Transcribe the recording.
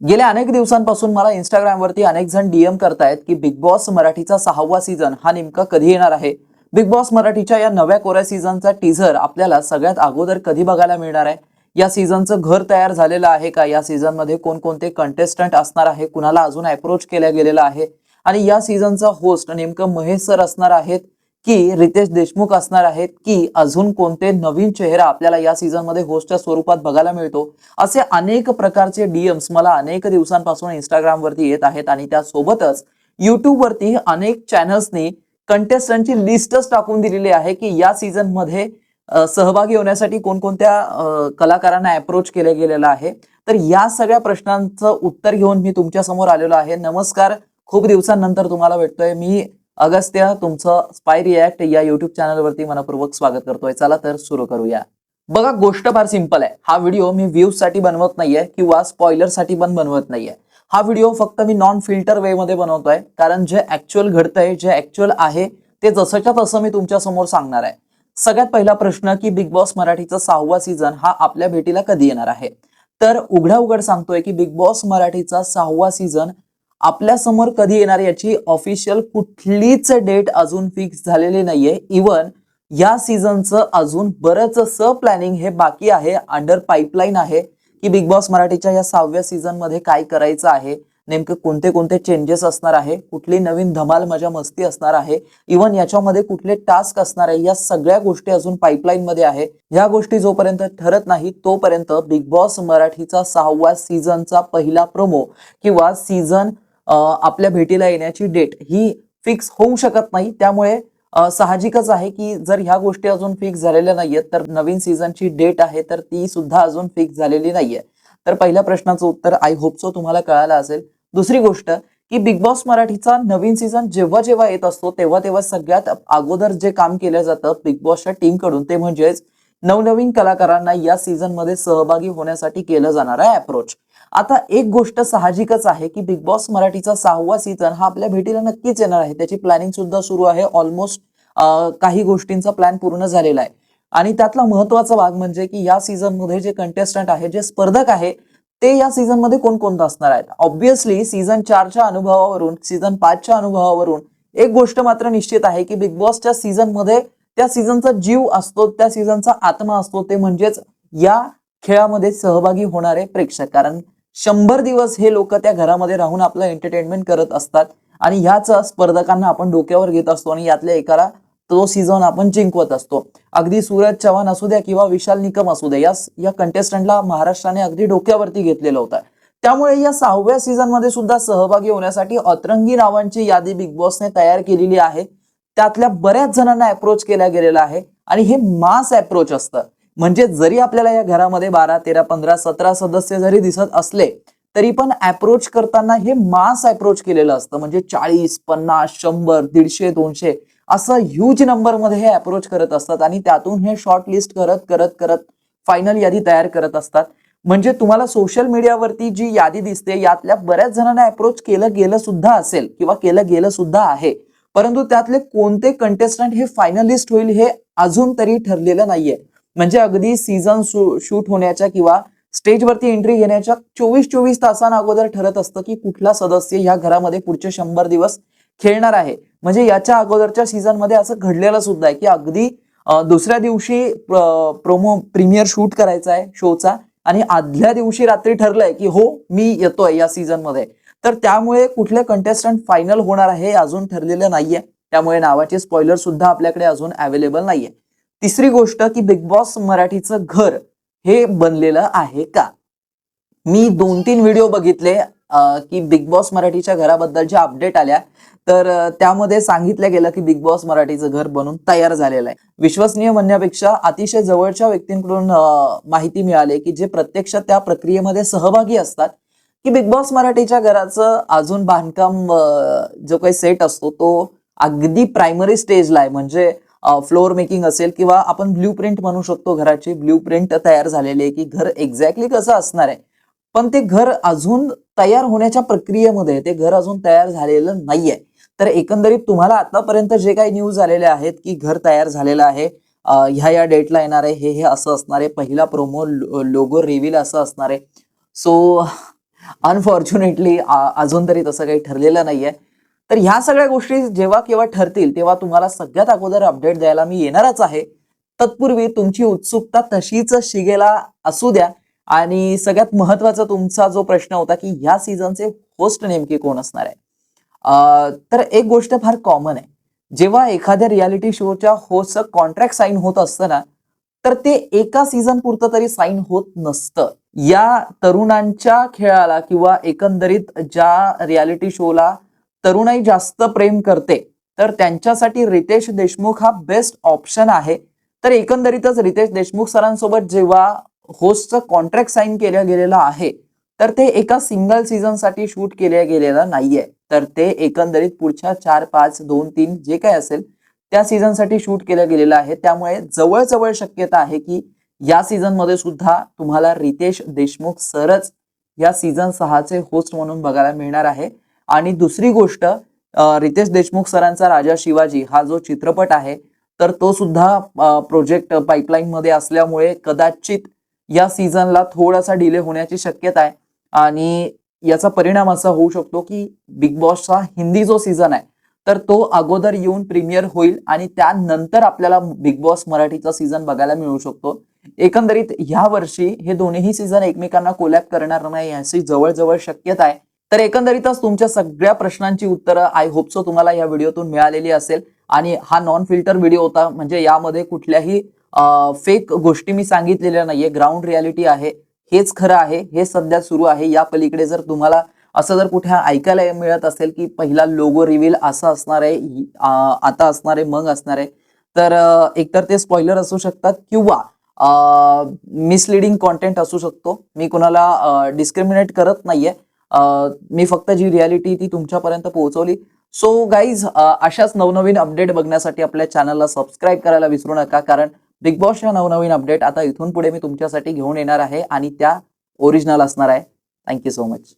गेल्या अनेक दिवसांपासून मला इंस्टाग्रामवरती अनेक जण डीएम करतायत की बिग बॉस मराठीचा सहावा सीझन हा नेमका कधी येणार आहे? बिग बॉस मराठीच्या या नव्या कोऱ्या सीझनचा टीझर आपल्याला सगळ्यात अगोदर कधी बघायला मिळणार आहे? या सीझनचं घर तयार झालेलं आहे का? या सीझनमध्ये कोणकोणते कंटेस्टंट असणार आहे? कुणाला अजून अप्रोच केल्या गेलेला आहे? आणि या सीझनचा होस्ट नेमकं महेश सर असणार आहेत. की रितेश देशमुख असणार आहेत की अजून कोणते नवीन चेहरा आपल्याला या सीझनमध्ये होस्टच्या स्वरूपात बघायला मिळतो असे अनेक प्रकारचे डीएम्स मला अनेक दिवसांपासून इंस्टाग्रामवरती येत आहेत आणि त्यासोबतच युट्यूबवरती अनेक चॅनल्सनी कंटेस्टंटची लिस्टच टाकून दिलेली आहे की या सीझनमध्ये सहभागी होण्यासाठी कोणकोणत्या कलाकारांना अप्रोच केलं गेलेलं आहे. तर या सगळ्या प्रश्नांचं उत्तर घेऊन मी तुमच्यासमोर आलेलो आहे. नमस्कार. खूप दिवसांनंतर तुम्हाला भेटतोय. मी अगस्त्य तुमचं स्पाय रिॲक्ट या युट्यूब चॅनलवरती मनपूर्वक स्वागत करतोय. चला तर सुरू करूया. बघा गोष्ट फार सिंपल आहे. हा व्हिडिओ मी व्ह्यूजसाठी बनवत नाहीये किंवा स्पॉइलरसाठी पण बनवत नाहीये. हा व्हिडिओ फक्त मी नॉन फिल्टर वे मध्ये बनवतोय. कारण जे ऍक्च्युअल घडतंय जे ऍक्च्युअल आहे ते जसंच्या तसं मी तुमच्यासमोर सांगणार आहे. सगळ्यात पहिला प्रश्न की बिग बॉस मराठीचा सहावा सीझन हा आपल्या भेटीला कधी येणार आहे? तर उघडा उघड सांगतोय की बिग बॉस मराठीचा सहावा सीझन आपल्यासमोर कधी येणार याची ऑफिशियल कुठलीच डेट अजून फिक्स झालेली नाहीये. इवन या सीझनचं अजून बरंच प्लॅनिंग हे बाकी आहे अंडर पाईपलाईन आहे की बिग बॉस मराठीच्या या सहाव्या सीझनमध्ये काय करायचं आहे नेमकं कोणते कोणते चेंजेस असणार आहे कुठली नवीन धमाल मजा मस्ती असणार आहे इवन याच्यामध्ये कुठले टास्क असणार आहे या सगळ्या गोष्टी अजून पाईपलाईन मध्ये आहे. या गोष्टी जोपर्यंत ठरत नाही तोपर्यंत बिग बॉस मराठीचा सहावा सीझनचा पहिला प्रोमो किंवा सीझन आपल्या भेटीला येण्याची डेट ही फिक्स होऊ शकत नाही. त्यामुळे साहजिकच आहे की जर ह्या गोष्टी अजून फिक्स झालेल्या नाहीयेत तर नवीन सीझनची डेट आहे तर ती सुद्धा अजून फिक्स झालेली नाहीये. तर पहिल्या प्रश्नाचं उत्तर आय होप सो तुम्हाला कळालं असेल. दुसरी गोष्ट की बिग बॉस मराठीचा नवीन सीझन जेव्हा जेव्हा येत असतो तेव्हा तेव्हा सगळ्यात अगोदर जे काम केलं जातं बिग बॉसच्या टीमकडून ते म्हणजेच नवनवीन कलाकारांना या सीझनमध्ये सहभागी होण्यासाठी केलं जाणार आहे अप्रोच आता एक गोष्ट साहजिकच आहे की बिग बॉस मराठीचा सहावा सीझन हा आपल्या भेटीला नक्कीच येणार आहे. त्याची प्लॅनिंग सुद्धा सुरू आहे. ऑलमोस्ट काही गोष्टींचा प्लॅन पूर्ण झालेला आहे. आणि त्यातला महत्त्वाचा भाग म्हणजे की या सीझनमध्ये जे कंटेस्टंट आहे जे स्पर्धक आहे ते या सीझनमध्ये कोणकोणतं असणार आहेत? ऑब्व्हियसली सीझन चारच्या अनुभवावरून सीझन पाचच्या अनुभवावरून एक गोष्ट मात्र निश्चित आहे की बिग बॉसच्या सीझनमध्ये त्या सीझनचा जीव असतो त्या सीझनचा आत्मा असतो ते म्हणजेच या खेळामध्ये सहभागी होणारे प्रेक्षक. कारण शंभर दिवस हे लोक त्या घरामध्ये राहून आपलं एंटरटेनमेंट करत असतात आणि ह्याच स्पर्धकांना आपण डोक्यावर घेत असतो आणि यातल्या एकाला तो सीझन आपण जिंकवत असतो. अगदी सूरज चव्हाण असू द्या किंवा विशाल निकम असू द्या या या कंटेस्टंटला महाराष्ट्राने अगदी डोक्यावरती घेतलेलं होतं. त्यामुळे या सहाव्या सीझनमध्ये सुद्धा सहभागी होण्यासाठी अतरंगी नावांची यादी बिग बॉसने तयार केलेली आहे. त्यातल्या बऱ्याच जणांना अप्रोच केला गेलेला आहे. आणि हे मास अप्रोच असतं. म्हणजे जरी आपल्याला या घरामध्ये बारा तेरा पंधरा सतरा सदस्य जरी दिसत असले तरी पण अप्रोच करताना हे मास अप्रोच केलेलं असतं. म्हणजे चाळीस पन्नास शंभर दीडशे दोनशे असं ह्यूज नंबरमध्ये हे अप्रोच करत असतात. आणि त्यातून हे शॉर्ट लिस्ट करत करत करत फायनल यादी तयार करत असतात. म्हणजे तुम्हाला सोशल मीडियावरती जी यादी दिसते यातल्या बऱ्याच जणांना अप्रोच केलं गेलं सुद्धा असेल किंवा केलं गेलं सुद्धा आहे. परंतु त्यातले कोणते कंटेस्टंट हे फायनलिस्ट होईल हे अजून तरी ठरलेलं नाहीये. म्हणजे अगदी सीझन शूट होण्याच्या किंवा स्टेजवरती एंट्री घेण्याच्या चोवीस चोवीस तासांना अगोदर ठरत असतं की कुठला सदस्य ह्या घरामध्ये पुढचे शंभर दिवस खेळणार आहे. म्हणजे याच्या अगोदरच्या सीझनमध्ये असं घडलेलं सुद्धा आहे की अगदी दुसऱ्या दिवशी प्रोमो प्रीमियर शूट करायचा आहे शोचा आणि आदल्या दिवशी रात्री ठरलंय की हो मी येतोय या सीझनमध्ये. तर त्यामुळे कुठले कंटेस्टंट फायनल होणार आहे हे अजून ठरलेलं नाहीये. त्यामुळे नावाचे स्पॉइलर सुद्धा आपल्याकडे अजून अवेलेबल नाहीये. तिसरी गोष्ट की बिग बॉस मराठीचं घर हे बनलेलं आहे का? मी दोन तीन व्हिडिओ बघितले की बिग बॉस मराठीच्या घराबद्दलच्या अपडेट आल्या. तर त्यामध्ये सांगितलं गेलं की बिग बॉस मराठीचं घर बनून तयार झालेलं आहे. विश्वसनीय म्हणण्यापेक्षा अतिशय जवळच्या व्यक्तींकडून माहिती मिळाली की जे प्रत्यक्ष त्या प्रक्रियेमध्ये सहभागी असतात. की बिग बॉस मराठीच्या घराचं अजून बांधकाम जो काही सेट असतो तो अगदी प्रायमरी स्टेजला आहे. म्हणजे फ्लोअर मेकिंग असेल किंवा आपण ब्ल्यू प्रिंट म्हणू शकतो घराची ब्ल्यू प्रिंट तयार झालेली आहे की घर एक्झॅक्टली कसं असणार आहे. पण ते घर अजून तयार होण्याच्या प्रक्रियेमध्ये ते घर अजून तयार झालेलं नाहीये. तर एकंदरीत तुम्हाला आतापर्यंत जे काही न्यूज आलेले आहेत की घर तयार झालेलं आहे ह्या या डेटला येणार आहे हे हे असं असणार आहे. पहिला प्रोमो लोगो रिव्हील असं असणार आहे. सो अनफॉर्च्युनेटली अजून तरी तसं काही ठरलेलं नाहीये. तर ह्या सगळ्या गोष्टी जेव्हा केव्हा ठरतील तेव्हा तुम्हाला सगळ्यात अगोदर अपडेट द्यायला मी येणारच आहे. तत्पूर्वी तुमची उत्सुकता तशीच शिगेला असू द्या. आणि सगळ्यात महत्त्वाचा तुमचा जो प्रश्न होता की ह्या सीझनचे होस्ट नेमके कोण असणार आहे? तर एक गोष्ट फार कॉमन आहे. जेव्हा एखाद्या रियालिटी शोच्या होस्टचं कॉन्ट्रॅक्ट साईन होत असतं ना तर ते एका सीझन पुरतं तरी साईन होत नसतं. या तरुणांच्या खेळाला किंवा एकंदरीत ज्या रियालिटी शोला तरुणाई जास्त प्रेम करते तर त्यांच्यासाठी रितेश देशमुख हा बेस्ट ऑप्शन आहे. तर एकंदरीतच रितेश देशमुख सरांसोबत जेव्हा होस्टचं कॉन्ट्रॅक्ट साईन केलं गेलेलं आहे तर ते एका सिंगल सीझनसाठी शूट केलं गेलेलं नाहीये. तर ते एकंदरीत पुढच्या चार पाच दोन तीन जे काय असेल त्या सीझनसाठी शूट केलं गेलेलं आहे त्यामुळे जवळजवळ शक्यता आहे की या सीझनमध्ये सुद्धा तुम्हाला रितेश देशमुख सरच या सीझन सहाचे होस्ट म्हणून बघायला मिळणार आहे. आणि दुसरी गोष्ट रितेश देशमुख सरांचा राजा शिवाजी हा जो चित्रपट आहे तर तो सुद्धा प्रोजेक्ट पाईपलाईन मध्ये असल्यामुळे कदाचित या सीझनला थोडासा डिले होण्याची शक्यता आहे. आणि याचा परिणाम असा होऊ शकतो की बिग बॉसचा हिंदी जो सीझन आहे तर तो अगोदर येऊन प्रीमियर होईल आणि त्यानंतर आपल्याला बिग बॉस मराठीचा सीझन बघायला मिळू शकतो. एकंदरीत ह्या वर्षी हे दोन्ही सीझन एकमेकांना कोलॅप करणार नाही याची जवळजवळ शक्यता आहे. तर एकंदरीतच तुमच्या सगळ्या प्रश्नांची उत्तरं आय होप सो तुम्हाला या व्हिडिओतून मिळालेली असेल. आणि हा नॉन फिल्टर व्हिडिओ होता म्हणजे यामध्ये कुठल्याही फेक गोष्टी मी सांगितलेल्या नाहीये. ग्राउंड रियालिटी आहे. हेच खरं आहे. हे सध्या सुरू आहे. या पलीकडे जर तुम्हाला असं जर कुठे ऐकायला मिळत असेल की पहिला लोगो रिव्हील असं असणार आहे आता असणार आहे मग असणार आहे तर एकतर ते स्पॉइलर असू शकतात किंवा मिसलिडिंग कॉन्टेंट असू शकतो. मी कुणाला डिस्क्रिमिनेट करत नाहीये. मी फक्त जी रियालिटी ती तुमच्यापर्यंत पोहोचवली. सो गाईज अशाच नवनवीन अपडेट बघण्यासाठी आपल्या चॅनलला सबस्क्राईब करायला विसरू नका. कारण बिग बॉस ह्या नवनवीन अपडेट आता इथून पुढे मी तुमच्यासाठी घेऊन येणार आहे आणि त्या ओरिजिनल असणार आहे. Thank you so much